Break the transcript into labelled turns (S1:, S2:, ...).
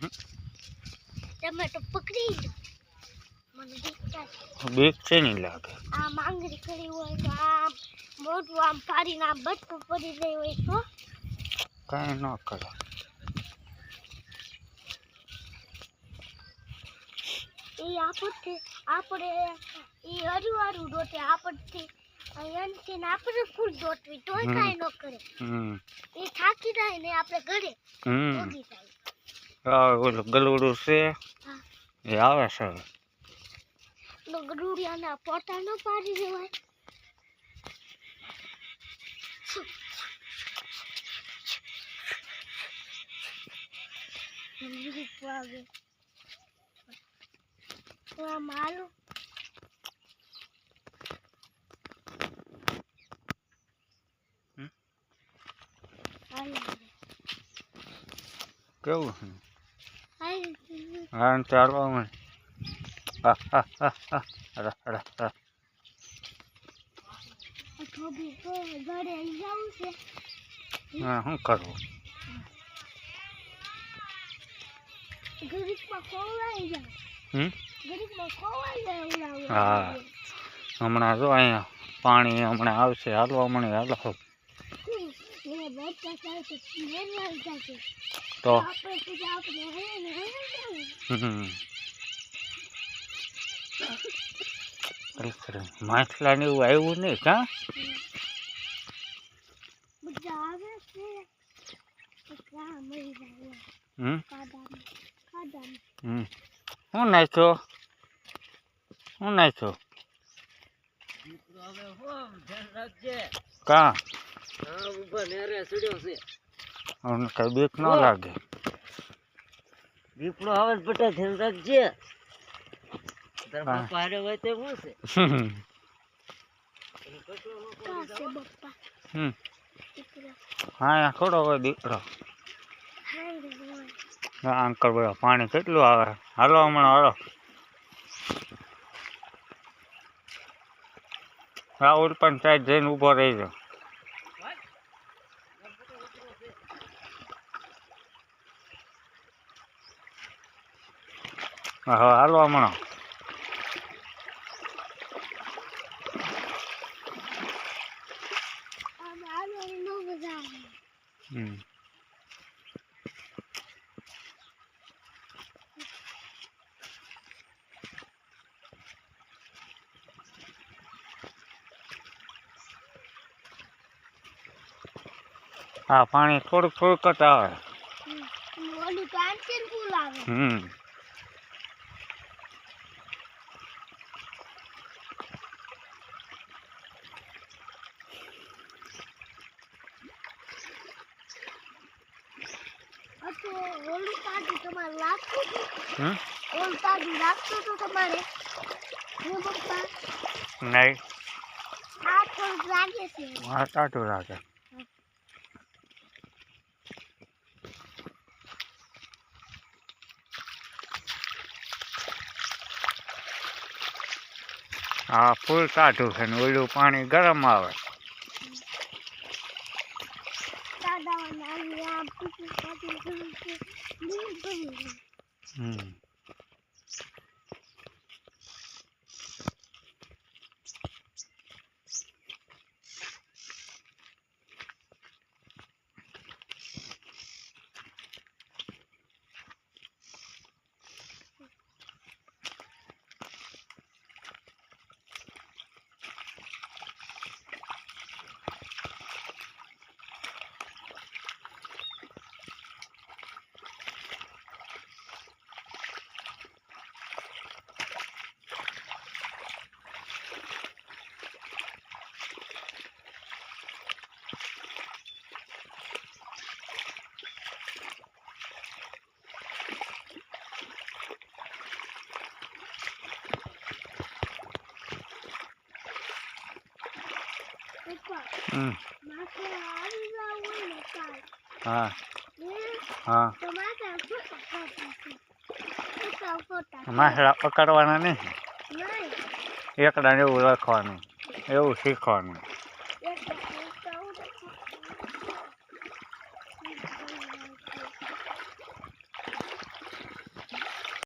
S1: તો પકડી લો. મને બીક
S2: છે નહીં લાગે.
S1: આ માંગરી કરી હોય તો આમ મોટું આમ ફાડીને આમ બટકું પડી જાય હોય તો?
S2: કાંઈ ન કરે.
S1: એ આપણથી આપણે એ હરવારું દોટે આપણથી અહીંયાથી ને આપણે ફૂલ દોટવી તોય. કાંઈ ન કરે. એ થાકી જાય ને આપણે ઘરે
S2: હમ.
S1: ઉગી જાય.
S2: ઓલું ગલુડું છે. એ આવે છે
S1: ગરુડિયાના પોતા ન પાડી દેવાય.
S2: હમ? કેવું હા ચાલવા મને. હા શું કરવું હા. હમણાં જો અહીંયા પાણી હમણાં આવશે. હાલો હમણાં હાલો.
S1: તો?
S2: માછલા ને એવું આવ્યું નહીં કા? હું નાખ્યો? હું નાખ્યો? કાં? અમને કઈ બીક ન લાગે.
S3: દીપડો આવે ને ધ્યાન રાખજે. તારા
S2: હા.
S3: બાપા હારે હોય તે છે?
S2: હા આ અંકલ બધા પાણી કેટલું આવે? હાલો હમણાં હાલો. રાહુલ પણ સાહેબ જઈને ઊભો રહી જાઓ હા હાલો હમણાં. હમ. હા પાણી થોડુંક થોડુંક જ આવે.
S1: હમ. ઓલું તો આંચીને ફૂલ આવે
S2: હમ
S1: આ તો ઓલું તાજું તમારે લાગતું હતું
S2: હમ
S1: ઓલું તાજું લાગતું હતું તમારે હું પપ્પા?
S2: નહીં. હા ટાટું લાગે. હા ફૂલ કાઢું છે ને ઓલું પાણી ગરમ આવે.
S1: આવી આમ પીપી કાઢી ગયું છે નીર બની ગયું.
S2: હમ
S1: પપ્પા
S2: હમ
S1: માથે આવી જાવ હોય ને કાલ
S2: હા.
S1: હા.
S2: માછલા પકડવાના નહીં.
S1: નહીં
S2: એકડા એવું લખવાનું એવું શીખવાનું.